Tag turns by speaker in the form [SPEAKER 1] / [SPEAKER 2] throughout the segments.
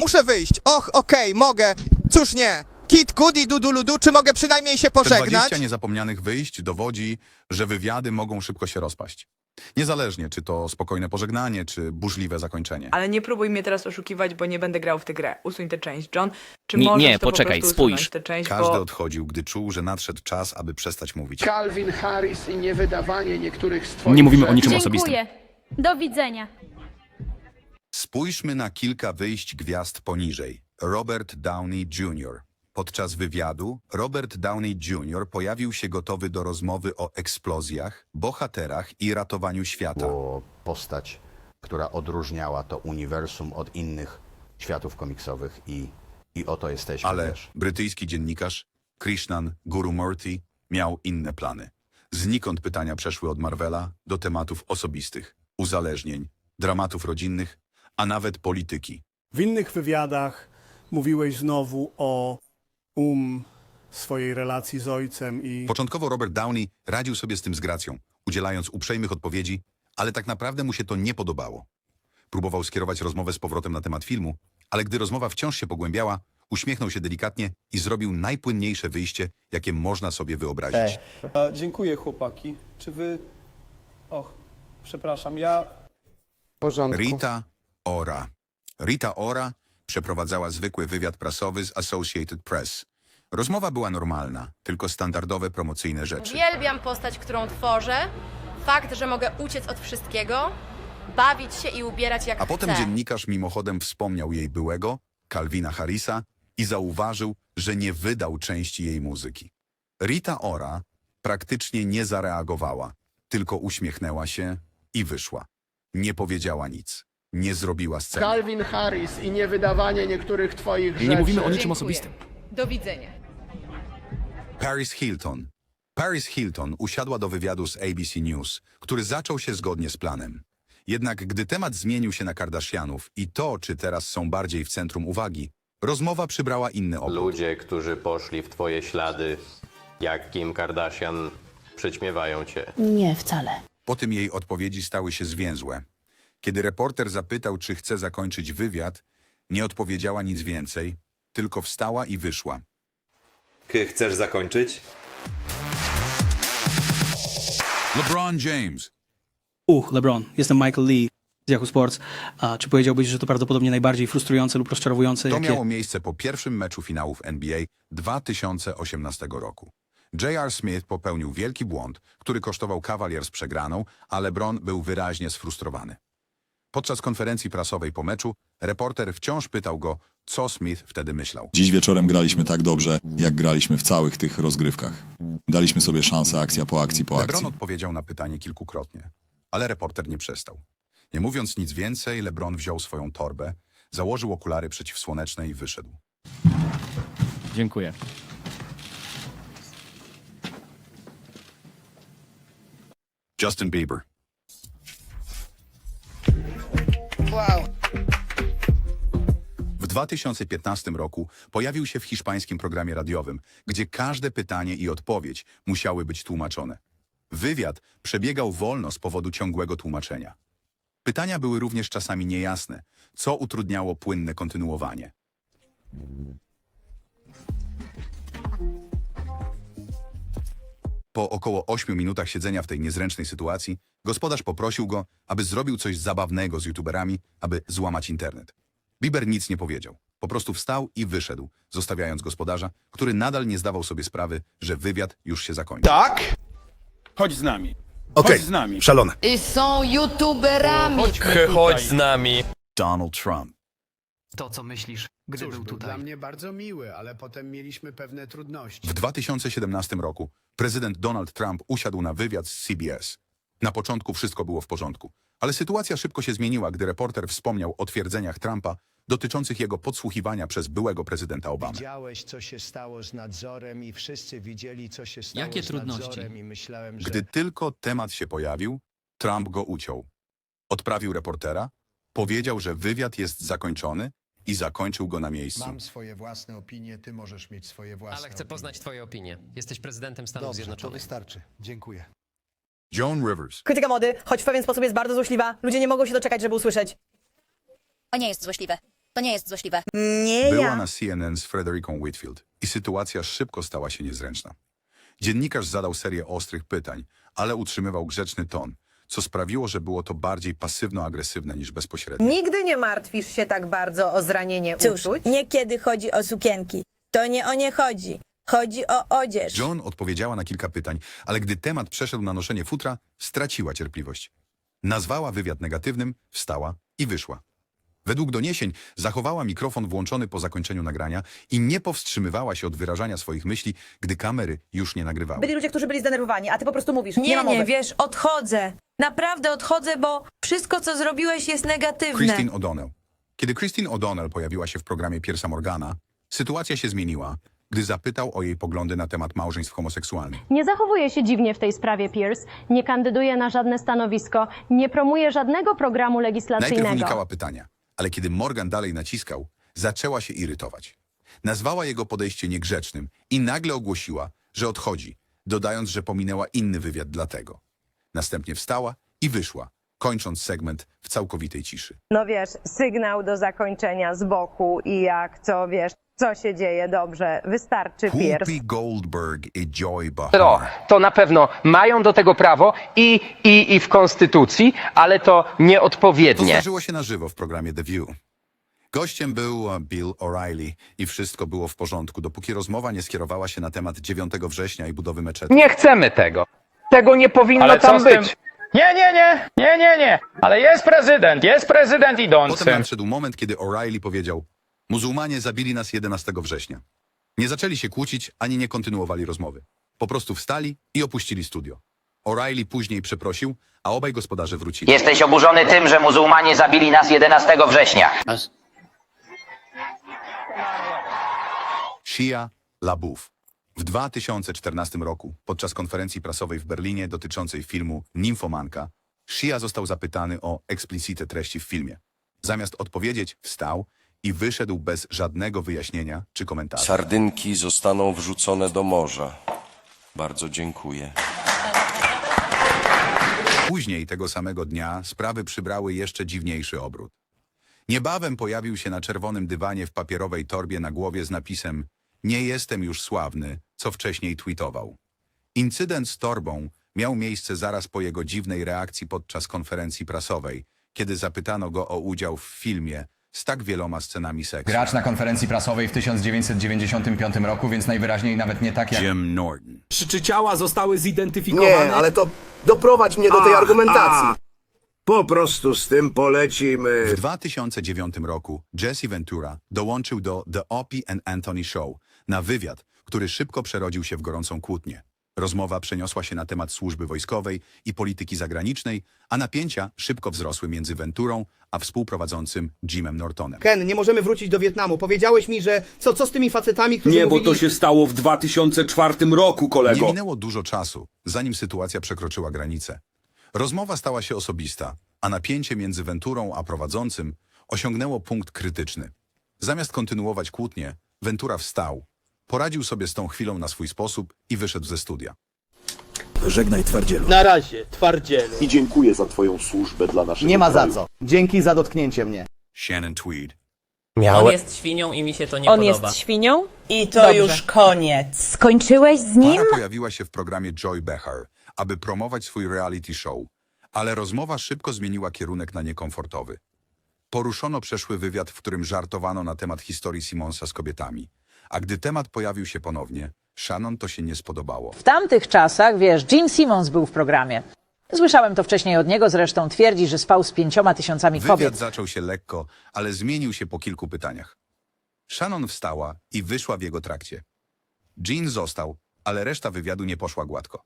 [SPEAKER 1] Muszę wyjść. Och, okej, mogę. Cóż nie. Kit, Kudi, Dudu, Ludu, czy mogę przynajmniej się
[SPEAKER 2] Te
[SPEAKER 1] pożegnać?
[SPEAKER 2] 20 niezapomnianych wyjść dowodzi, że wywiady mogą szybko się rozpaść. Niezależnie, czy to spokojne pożegnanie, czy burzliwe zakończenie.
[SPEAKER 3] Ale nie próbuj mnie teraz oszukiwać, bo nie będę grał w tę grę. Usuń tę część, John. Czy
[SPEAKER 4] Nie-
[SPEAKER 3] możesz
[SPEAKER 4] nie,
[SPEAKER 3] to po
[SPEAKER 4] poczekaj,
[SPEAKER 3] prostu
[SPEAKER 4] spójrz.
[SPEAKER 3] Tę część,
[SPEAKER 2] Każdy
[SPEAKER 3] bo...
[SPEAKER 2] odchodził, gdy czuł, że nadszedł czas, aby przestać mówić.
[SPEAKER 5] Calvin Harris i niewydawanie niektórych z twoich
[SPEAKER 4] Nie mówimy o
[SPEAKER 5] rzeczy.
[SPEAKER 4] niczym osobistym.
[SPEAKER 6] Dziękuję. Do widzenia.
[SPEAKER 2] Spójrzmy na kilka wyjść gwiazd poniżej. Robert Downey Jr. Podczas wywiadu Robert Downey Jr. pojawił się gotowy do rozmowy o eksplozjach, bohaterach i ratowaniu świata.
[SPEAKER 7] było postać, która odróżniała to uniwersum od innych światów komiksowych i, i oto jesteśmy
[SPEAKER 2] Ale brytyjski dziennikarz Krishnan Gurumurthy miał inne plany. Znikąd pytania przeszły od Marvela do tematów osobistych, uzależnień, dramatów rodzinnych, a nawet polityki.
[SPEAKER 8] W innych wywiadach mówiłeś znowu o um swojej relacji z ojcem i
[SPEAKER 2] Początkowo Robert Downey radził sobie z tym z gracją, udzielając uprzejmych odpowiedzi, ale tak naprawdę mu się to nie podobało. Próbował skierować rozmowę z powrotem na temat filmu, ale gdy rozmowa wciąż się pogłębiała, uśmiechnął się delikatnie i zrobił najpłynniejsze wyjście, jakie można sobie wyobrazić.
[SPEAKER 9] A, dziękuję chłopaki. Czy wy... Och, przepraszam, ja...
[SPEAKER 5] porządku.
[SPEAKER 2] Rita Ora. Rita Ora przeprowadzała zwykły wywiad prasowy z Associated Press. Rozmowa była normalna, tylko standardowe promocyjne rzeczy.
[SPEAKER 10] Uwielbiam postać, którą tworzę. Fakt, że mogę uciec od wszystkiego, bawić się i ubierać jak
[SPEAKER 2] A potem
[SPEAKER 10] chcę.
[SPEAKER 2] dziennikarz mimochodem wspomniał jej byłego, Calvina Harrisa, i zauważył, że nie wydał części jej muzyki. Rita Ora praktycznie nie zareagowała, tylko uśmiechnęła się i wyszła. Nie powiedziała nic. Nie zrobiła sceny.
[SPEAKER 5] Calvin Harris i niewydawanie niektórych twoich rzeczy.
[SPEAKER 4] Nie mówimy o niczym
[SPEAKER 3] Dziękuję.
[SPEAKER 4] osobistym.
[SPEAKER 3] Do widzenia.
[SPEAKER 2] Paris Hilton. Paris Hilton usiadła do wywiadu z ABC News, który zaczął się zgodnie z planem. Jednak gdy temat zmienił się na Kardashianów i to, czy teraz są bardziej w centrum uwagi, rozmowa przybrała inny obrót.
[SPEAKER 11] Ludzie, którzy poszli w twoje ślady, jak Kim Kardashian, przyćmiewają cię.
[SPEAKER 6] Nie, wcale.
[SPEAKER 2] Po tym jej odpowiedzi stały się zwięzłe. Kiedy reporter zapytał, czy chce zakończyć wywiad, nie odpowiedziała nic więcej, tylko wstała i wyszła.
[SPEAKER 11] Chcesz zakończyć?
[SPEAKER 2] LeBron James.
[SPEAKER 9] Uch, LeBron. Jestem Michael Lee z Yahoo Sports. A czy powiedziałbyś, że to prawdopodobnie najbardziej frustrujące lub rozczarowujące,
[SPEAKER 2] To
[SPEAKER 9] jakie...
[SPEAKER 2] miało miejsce po pierwszym meczu finałów NBA 2018 roku. J.R. Smith popełnił wielki błąd, który kosztował Cavaliers przegraną, a LeBron był wyraźnie sfrustrowany. Podczas konferencji prasowej po meczu reporter wciąż pytał go, co Smith wtedy myślał.
[SPEAKER 12] Dziś wieczorem graliśmy tak dobrze, jak graliśmy w całych tych rozgrywkach. Daliśmy sobie szansę akcja po akcji po
[SPEAKER 2] LeBron
[SPEAKER 12] akcji.
[SPEAKER 2] odpowiedział na pytanie kilkukrotnie, ale reporter nie przestał. Nie mówiąc nic więcej, LeBron wziął swoją torbę, założył okulary przeciwsłoneczne i wyszedł.
[SPEAKER 4] Dziękuję.
[SPEAKER 2] Justin Bieber. W 2015 roku pojawił się w hiszpańskim programie radiowym, gdzie każde pytanie i odpowiedź musiały być tłumaczone. Wywiad przebiegał wolno z powodu ciągłego tłumaczenia. Pytania były również czasami niejasne, co utrudniało płynne kontynuowanie. Po około 8 minutach siedzenia w tej niezręcznej sytuacji, gospodarz poprosił go, aby zrobił coś zabawnego z youtuberami, aby złamać internet. Bieber nic nie powiedział. Po prostu wstał i wyszedł, zostawiając gospodarza, który nadal nie zdawał sobie sprawy, że wywiad już się zakończył.
[SPEAKER 9] Tak? Chodź z nami. Chodź z nami.
[SPEAKER 1] Szalone.
[SPEAKER 10] I są youtuberami.
[SPEAKER 11] Chodź z nami.
[SPEAKER 2] Donald Trump.
[SPEAKER 4] To, co myślisz, gdy
[SPEAKER 5] Cóż, był dla mnie bardzo miły, ale potem mieliśmy pewne trudności.
[SPEAKER 2] W 2017 roku prezydent Donald Trump usiadł na wywiad z CBS. Na początku wszystko było w porządku, ale sytuacja szybko się zmieniła, gdy reporter wspomniał o twierdzeniach Trumpa dotyczących jego podsłuchiwania przez byłego prezydenta Obamy.
[SPEAKER 5] Widziałeś, co się stało z nadzorem i wszyscy widzieli, co się stało
[SPEAKER 4] Jakie
[SPEAKER 5] z
[SPEAKER 4] trudności?
[SPEAKER 5] nadzorem i myślałem, że...
[SPEAKER 2] Gdy tylko temat się pojawił, Trump go uciął. Odprawił reportera, powiedział, że wywiad jest zakończony i zakończył go na miejscu.
[SPEAKER 5] Mam swoje własne opinie, ty możesz mieć swoje własne
[SPEAKER 11] Ale chcę
[SPEAKER 5] opinie.
[SPEAKER 11] poznać twoje opinie. Jesteś prezydentem Stanów
[SPEAKER 5] Dobrze, to
[SPEAKER 11] Zjednoczonych.
[SPEAKER 5] wystarczy. Dziękuję.
[SPEAKER 2] Joan Rivers.
[SPEAKER 3] Krytyka mody, choć w pewien sposób jest bardzo złośliwa. Ludzie nie mogą się doczekać, żeby usłyszeć.
[SPEAKER 6] To nie jest złośliwe. To nie jest złośliwe.
[SPEAKER 10] Nie
[SPEAKER 2] Była na CNN z Frederiką Whitfield i sytuacja szybko stała się niezręczna. Dziennikarz zadał serię ostrych pytań, ale utrzymywał grzeczny ton, co sprawiło, że było to bardziej pasywno-agresywne niż bezpośrednie.
[SPEAKER 10] Nigdy nie martwisz się tak bardzo o zranienie
[SPEAKER 6] Cóż, niekiedy chodzi o sukienki. To nie o nie chodzi. Chodzi o odzież.
[SPEAKER 2] John odpowiedziała na kilka pytań, ale gdy temat przeszedł na noszenie futra, straciła cierpliwość. Nazwała wywiad negatywnym, wstała i wyszła. Według doniesień zachowała mikrofon włączony po zakończeniu nagrania i nie powstrzymywała się od wyrażania swoich myśli, gdy kamery już nie nagrywały.
[SPEAKER 10] Byli ludzie, którzy byli zdenerwowani, a ty po prostu mówisz.
[SPEAKER 6] Nie, nie,
[SPEAKER 10] mowy.
[SPEAKER 6] wiesz, odchodzę. Naprawdę odchodzę, bo wszystko, co zrobiłeś, jest negatywne.
[SPEAKER 2] Christine O'Donnell. Kiedy Christine O'Donnell pojawiła się w programie Piersa Morgana, sytuacja się zmieniła, gdy zapytał o jej poglądy na temat małżeństw homoseksualnych.
[SPEAKER 6] Nie zachowuje się dziwnie w tej sprawie Pierce, nie kandyduje na żadne stanowisko, nie promuje żadnego programu
[SPEAKER 2] Najpierw
[SPEAKER 6] legislacyjnego.
[SPEAKER 2] unikała pytania, ale kiedy Morgan dalej naciskał, zaczęła się irytować. Nazwała jego podejście niegrzecznym i nagle ogłosiła, że odchodzi, dodając, że pominęła inny wywiad dlatego. Następnie wstała i wyszła, kończąc segment w całkowitej ciszy.
[SPEAKER 10] No wiesz, sygnał do zakończenia z boku i jak co, wiesz, co się dzieje dobrze, wystarczy pierw.
[SPEAKER 2] Whoopi Goldberg i Joy Behar.
[SPEAKER 11] to na pewno mają do tego prawo i, i, i w konstytucji, ale to
[SPEAKER 2] To
[SPEAKER 11] nieodpowiednie.
[SPEAKER 2] zdarzyło się na żywo w programie The View. Gościem był e, Bill O'Reilly i wszystko było w porządku, dopóki rozmowa nie skierowała się na temat 9 września i budowy meczetu.
[SPEAKER 11] Nie chcemy tego. Tego nie powinno tam być.
[SPEAKER 4] Nie, nie, nie, nie, nie, nie. Ale jest prezydent, jest prezydent idący.
[SPEAKER 2] Potem nadszedł moment, kiedy O'Reilly powiedział Muzułmanie zabili nas 11 września. Nie zaczęli się kłócić, ani nie kontynuowali rozmowy. Po prostu wstali i opuścili studio. O'Reilly później przeprosił, a obaj gospodarze wrócili.
[SPEAKER 13] Jesteś oburzony tym, że muzułmanie zabili nas 11 września.
[SPEAKER 2] Shia LaBeouf. W 2014 roku, podczas konferencji prasowej w Berlinie dotyczącej filmu Nimfomanka, Shia został zapytany o eksplicite treści w filmie. Zamiast odpowiedzieć, wstał i wyszedł bez żadnego wyjaśnienia czy komentarza.
[SPEAKER 13] Sardynki zostaną wrzucone do morza. Bardzo dziękuję.
[SPEAKER 2] Później tego samego dnia sprawy przybrały jeszcze dziwniejszy obrót. Niebawem pojawił się na czerwonym dywanie w papierowej torbie na głowie z napisem Nie jestem już sławny, co wcześniej tweetował. Incydent z torbą miał miejsce zaraz po jego dziwnej reakcji podczas konferencji prasowej, kiedy zapytano go o udział w filmie z tak wieloma scenami seksu.
[SPEAKER 13] Gracz na konferencji prasowej w 1995 roku, więc najwyraźniej nawet nie tak jak...
[SPEAKER 2] Jim Norton.
[SPEAKER 8] Czy ciała zostały zidentyfikowane?
[SPEAKER 5] Nie, ale to doprowadź mnie do tej argumentacji.
[SPEAKER 13] Po prostu z tym polecimy.
[SPEAKER 2] W 2009 roku Jesse Ventura dołączył do The Opie and Anthony Show na wywiad, który szybko przerodził się w gorącą kłótnię. Rozmowa przeniosła się na temat służby wojskowej i polityki zagranicznej, a napięcia szybko wzrosły między Venturą a współprowadzącym Jimem Nortonem.
[SPEAKER 1] Ken, nie możemy wrócić do Wietnamu. Powiedziałeś mi, że co, co z tymi facetami, którzy
[SPEAKER 8] Nie, bo
[SPEAKER 1] mówili...
[SPEAKER 8] to się stało w 2004 roku,
[SPEAKER 2] Nie
[SPEAKER 8] kolego.
[SPEAKER 2] minęło dużo czasu, zanim sytuacja przekroczyła granicę. Rozmowa stała się osobista, a napięcie między Venturą a prowadzącym osiągnęło punkt krytyczny. Zamiast kontynuować kłótnię, Ventura wstał, poradził sobie z tą chwilą na swój sposób i wyszedł ze studia.
[SPEAKER 8] Żegnaj twardzielu.
[SPEAKER 1] Na razie, twardzielu.
[SPEAKER 13] I dziękuję za twoją służbę dla naszego
[SPEAKER 5] Nie ma za co. Dzięki za dotknięcie mnie.
[SPEAKER 2] Shannon Tweed.
[SPEAKER 11] Miałem...
[SPEAKER 10] jest świnią i mi się to nie
[SPEAKER 3] On jest świnią?
[SPEAKER 6] I to
[SPEAKER 3] Dobrze.
[SPEAKER 6] już koniec. Skończyłeś z nim?
[SPEAKER 2] Para pojawiła się w programie Joy Behar, aby promować swój reality show, ale rozmowa szybko zmieniła kierunek na niekomfortowy. Poruszono przeszły wywiad, w którym żartowano na temat historii Simonsa z kobietami, a gdy temat pojawił się ponownie, Shannon to się nie spodobało.
[SPEAKER 6] W tamtych czasach, wiesz, Jim Simmons był w programie. Słyszałem to wcześniej od niego, zresztą twierdzi, że spał z pięcioma tysiącami
[SPEAKER 2] Wywiad
[SPEAKER 6] kobiet.
[SPEAKER 2] zaczął się lekko, ale zmienił się po kilku pytaniach. Shannon wstała i wyszła w jego trakcie. Jean został, ale reszta wywiadu nie poszła gładko.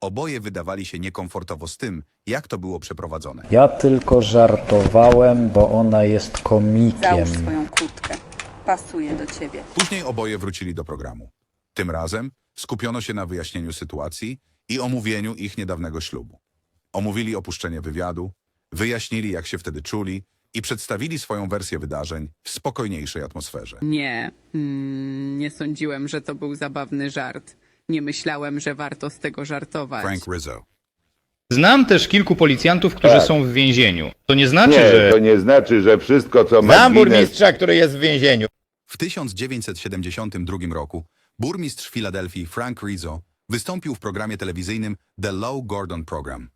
[SPEAKER 2] Oboje wydawali się niekomfortowo z tym, jak to było przeprowadzone.
[SPEAKER 13] Ja tylko żartowałem, bo ona jest komikiem.
[SPEAKER 6] swoją kurtkę. Pasuje do ciebie.
[SPEAKER 2] Później oboje wrócili do programu. Tym razem skupiono się na wyjaśnieniu sytuacji i omówieniu ich niedawnego ślubu. Omówili opuszczenie wywiadu, wyjaśnili jak się wtedy czuli i przedstawili swoją wersję wydarzeń w spokojniejszej atmosferze.
[SPEAKER 3] Nie, mm, nie sądziłem, że to był zabawny żart. Nie myślałem, że warto z tego żartować.
[SPEAKER 2] Frank Rizzo.
[SPEAKER 4] Znam też kilku policjantów, którzy
[SPEAKER 14] Tak.
[SPEAKER 4] są w więzieniu. To nie znaczy,
[SPEAKER 14] Nie,
[SPEAKER 4] że...
[SPEAKER 14] to nie znaczy, że wszystko, co ma
[SPEAKER 4] Znam burmistrza, który jest w więzieniu.
[SPEAKER 2] W 1972 roku burmistrz Filadelfii Frank Rizzo wystąpił w programie telewizyjnym The Low Gordon Program.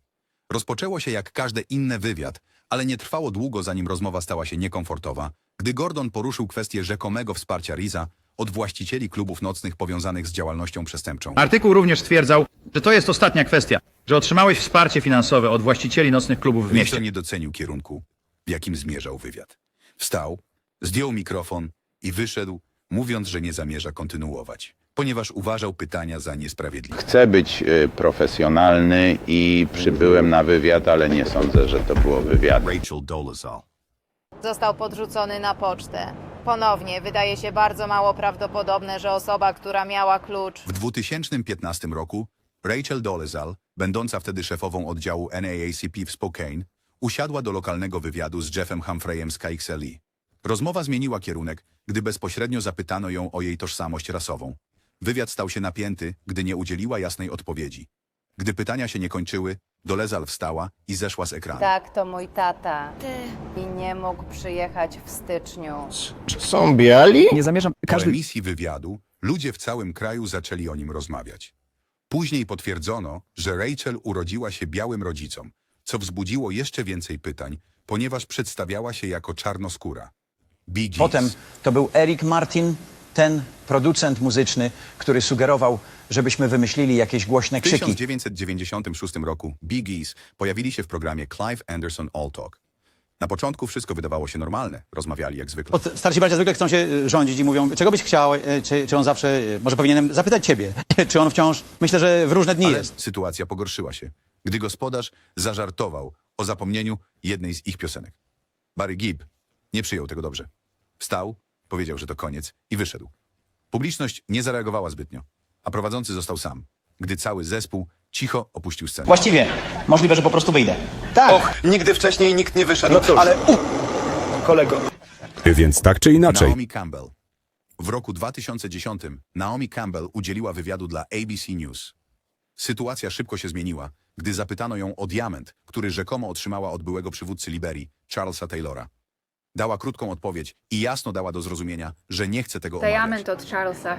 [SPEAKER 2] Rozpoczęło się jak każde inne wywiad, ale nie trwało długo zanim rozmowa stała się niekomfortowa, gdy Gordon poruszył kwestię rzekomego wsparcia Riza od właścicieli klubów nocnych powiązanych z działalnością przestępczą.
[SPEAKER 4] Artykuł również stwierdzał, że to jest ostatnia kwestia, że otrzymałeś wsparcie finansowe od właścicieli nocnych klubów w
[SPEAKER 2] Rizzo
[SPEAKER 4] mieście.
[SPEAKER 2] nie docenił kierunku, w jakim zmierzał wywiad. Wstał, zdjął mikrofon i wyszedł, mówiąc, że nie zamierza kontynuować, ponieważ uważał pytania za niesprawiedliwe.
[SPEAKER 14] Chcę być y, profesjonalny i przybyłem na wywiad, ale nie sądzę, że to było wywiad.
[SPEAKER 2] Rachel Dolezal.
[SPEAKER 10] Został podrzucony na pocztę. Ponownie wydaje się bardzo mało prawdopodobne, że osoba, która miała klucz.
[SPEAKER 2] W 2015 roku Rachel Dolezal, będąca wtedy szefową oddziału NAACP w Spokane, usiadła do lokalnego wywiadu z Jeffem Humphreyem z KXLE. Rozmowa zmieniła kierunek, gdy bezpośrednio zapytano ją o jej tożsamość rasową. Wywiad stał się napięty, gdy nie udzieliła jasnej odpowiedzi. Gdy pytania się nie kończyły, Dolezal wstała i zeszła z ekranu.
[SPEAKER 10] Tak, to mój tata. I nie mógł przyjechać w styczniu.
[SPEAKER 14] Są biali?
[SPEAKER 1] Nie zamierzam...
[SPEAKER 2] Po emisji wywiadu ludzie w całym kraju zaczęli o nim rozmawiać. Później potwierdzono, że Rachel urodziła się białym rodzicom, co wzbudziło jeszcze więcej pytań, ponieważ przedstawiała się jako czarnoskóra. Bee Gees.
[SPEAKER 15] Potem to był Eric Martin, ten producent muzyczny, który sugerował, żebyśmy wymyślili jakieś głośne
[SPEAKER 2] W
[SPEAKER 15] krzyki.
[SPEAKER 2] 1996 roku Bee Gees pojawili się w programie Clive Anderson All Talk. Na początku wszystko wydawało się normalne, rozmawiali jak zwykle.
[SPEAKER 15] Starsi bracia zwykle chcą się y, rządzić i mówią, czego byś chciał, y, czy, czy on zawsze, y, może powinienem zapytać ciebie, czy on wciąż, myślę, że w różne dni
[SPEAKER 2] Ale
[SPEAKER 15] jest.
[SPEAKER 2] sytuacja pogorszyła się, gdy gospodarz zażartował o zapomnieniu jednej z ich piosenek. Barry Gibb nie przyjął tego dobrze. Wstał, powiedział, że to koniec i wyszedł. Publiczność nie zareagowała zbytnio, a prowadzący został sam, gdy cały zespół cicho opuścił scenę.
[SPEAKER 15] Właściwie, możliwe, że po prostu wyjdę. Tak,
[SPEAKER 1] Och, nigdy wcześniej nikt nie wyszedł,
[SPEAKER 14] No cóż.
[SPEAKER 1] ale... U, kolego.
[SPEAKER 12] Więc tak czy inaczej.
[SPEAKER 2] Naomi Campbell. W roku 2010 Naomi Campbell udzieliła wywiadu dla ABC News. Sytuacja szybko się zmieniła, gdy zapytano ją o diament, który rzekomo otrzymała od byłego przywódcy Liberii, Charlesa Taylora. Dała krótką odpowiedź i jasno dała do zrozumienia, że nie chce tego omawiać.
[SPEAKER 10] od Charlesa.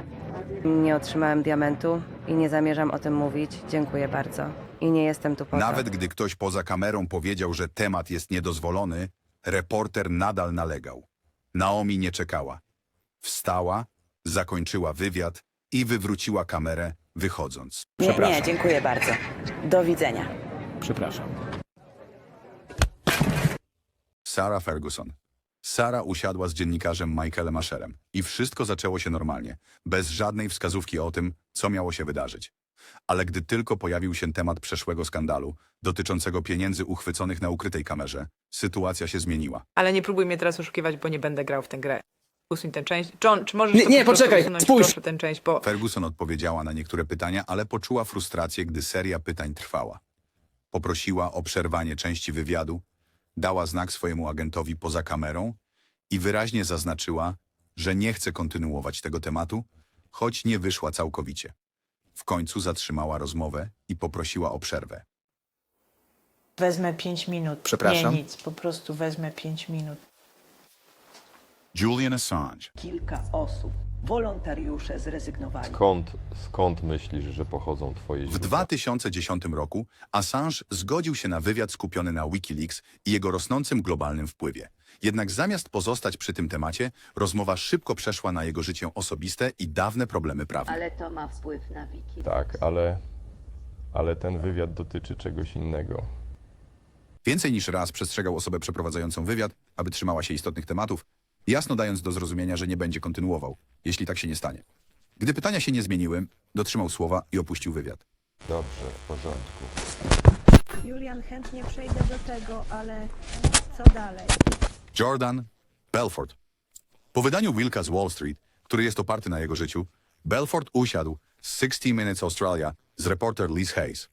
[SPEAKER 10] Nie otrzymałem diamentu i nie zamierzam o tym mówić. Dziękuję bardzo. I nie jestem tu po
[SPEAKER 2] Nawet gdy ktoś poza kamerą powiedział, że temat jest niedozwolony, reporter nadal nalegał. Naomi nie czekała. Wstała, zakończyła wywiad i wywróciła kamerę, wychodząc.
[SPEAKER 15] Nie, nie,
[SPEAKER 6] dziękuję bardzo. Do widzenia.
[SPEAKER 15] Przepraszam.
[SPEAKER 2] Sarah Ferguson. Sara usiadła z dziennikarzem Michaelem Asherem i wszystko zaczęło się normalnie, bez żadnej wskazówki o tym, co miało się wydarzyć. Ale gdy tylko pojawił się temat przeszłego skandalu, dotyczącego pieniędzy uchwyconych na ukrytej kamerze, sytuacja się zmieniła.
[SPEAKER 3] Ale nie próbuj mnie teraz oszukiwać, bo nie będę grał w tę grę. Usuń tę część. John, czy możesz
[SPEAKER 9] Nie,
[SPEAKER 3] to
[SPEAKER 9] nie,
[SPEAKER 3] po prostu
[SPEAKER 9] poczekaj,
[SPEAKER 3] usunąć,
[SPEAKER 9] spójrz.
[SPEAKER 3] proszę tę część, bo
[SPEAKER 2] Ferguson odpowiedziała na niektóre pytania, ale poczuła frustrację, gdy seria pytań trwała. Poprosiła o przerwanie części wywiadu, dała znak swojemu agentowi poza kamerą i wyraźnie zaznaczyła, że nie chce kontynuować tego tematu, choć nie wyszła całkowicie. W końcu zatrzymała rozmowę i poprosiła o przerwę.
[SPEAKER 6] Wezmę 5 minut.
[SPEAKER 1] Przepraszam?
[SPEAKER 6] Nie, nic, po prostu wezmę 5 minut.
[SPEAKER 2] Julian Assange.
[SPEAKER 6] Kilka osób, wolontariusze zrezygnowali.
[SPEAKER 11] Skąd, skąd myślisz, że pochodzą twoje
[SPEAKER 2] W
[SPEAKER 11] źródła?
[SPEAKER 2] 2010 roku Assange zgodził się na wywiad skupiony na Wikileaks i jego rosnącym globalnym wpływie. Jednak zamiast pozostać przy tym temacie, rozmowa szybko przeszła na jego życie osobiste i dawne problemy prawne.
[SPEAKER 10] to ma wpływ na Wiki.
[SPEAKER 11] Tak, ale, ale ten wywiad dotyczy czegoś innego.
[SPEAKER 2] Więcej niż raz przestrzegał osobę przeprowadzającą wywiad, aby trzymała się istotnych tematów, jasno dając do zrozumienia, że nie będzie kontynuował, jeśli tak się nie stanie. Gdy pytania się nie zmieniły, dotrzymał słowa i opuścił wywiad.
[SPEAKER 11] Dobrze, w porządku.
[SPEAKER 6] Julian, chętnie przejdę do tego, ale co dalej?
[SPEAKER 2] Jordan Belfort. Po wydaniu Wilka z Wall Street, który jest oparty na jego życiu, Belfort usiadł z 60 Minutes Australia z reporter Liz Hayes.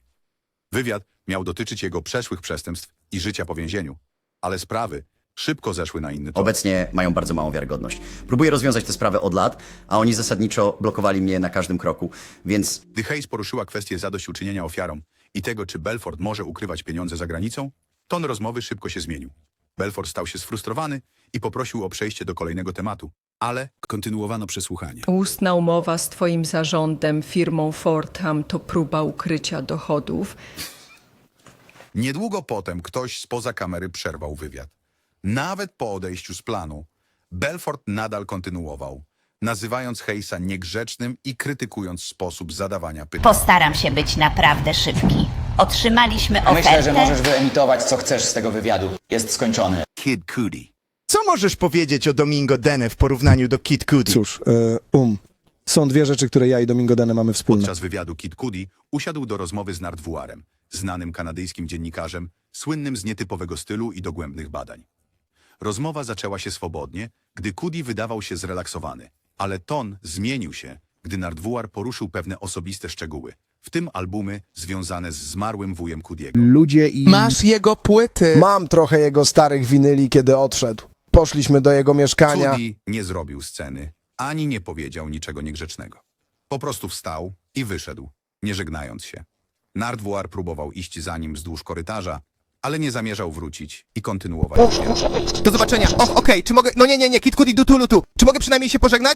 [SPEAKER 2] Wywiad miał dotyczyć jego przeszłych przestępstw i życia po więzieniu, ale sprawy szybko zeszły na inny tor.
[SPEAKER 15] Obecnie mają bardzo małą wiarygodność. Próbuję rozwiązać tę sprawę od lat, a oni zasadniczo blokowali mnie na każdym kroku, więc
[SPEAKER 2] Gdy Hayes poruszyła kwestię zadośćuczynienia ofiarom i tego, czy Belfort może ukrywać pieniądze za granicą, ton rozmowy szybko się zmienił. Belfort stał się sfrustrowany i poprosił o przejście do kolejnego tematu, ale kontynuowano przesłuchanie.
[SPEAKER 16] Ustna umowa z twoim zarządem, firmą Fordham, to próba ukrycia dochodów.
[SPEAKER 2] Niedługo potem ktoś spoza kamery przerwał wywiad. Nawet po odejściu z planu, Belfort nadal kontynuował, nazywając Hejsa niegrzecznym i krytykując sposób zadawania pytań.
[SPEAKER 17] Postaram się być naprawdę szybki. Otrzymaliśmy ofertę.
[SPEAKER 13] Myślę, że możesz wyemitować co chcesz z tego wywiadu. Jest skończony.
[SPEAKER 2] Kid Cudi.
[SPEAKER 1] Co możesz powiedzieć o Domingo Dene w porównaniu do Kid Cudi?
[SPEAKER 8] Cóż, e, um. Są dwie rzeczy, które ja i Domingo Dene mamy wspólne.
[SPEAKER 2] Podczas wywiadu Kid Cudi usiadł do rozmowy z Nardwuarem, znanym kanadyjskim dziennikarzem, słynnym z nietypowego stylu i dogłębnych badań. Rozmowa zaczęła się swobodnie, gdy Cudi wydawał się zrelaksowany, ale ton zmienił się, gdy Nardwuar poruszył pewne osobiste szczegóły, w tym albumy związane z zmarłym wujem Cudiego.
[SPEAKER 8] Ludzie i...
[SPEAKER 1] Masz jego płyty.
[SPEAKER 8] Mam trochę jego starych winyli, kiedy odszedł. Poszliśmy do jego mieszkania.
[SPEAKER 2] Cudi nie zrobił sceny, ani nie powiedział niczego niegrzecznego. Po prostu wstał i wyszedł, nie żegnając się. Nardwuar próbował iść za nim wzdłuż korytarza, ale nie zamierzał wrócić i kontynuować.
[SPEAKER 1] Do zobaczenia. Och, okej, czy mogę... No nie, nie, nie, Kid Cudi, du tu, lu tu. Czy mogę przynajmniej się pożegnać?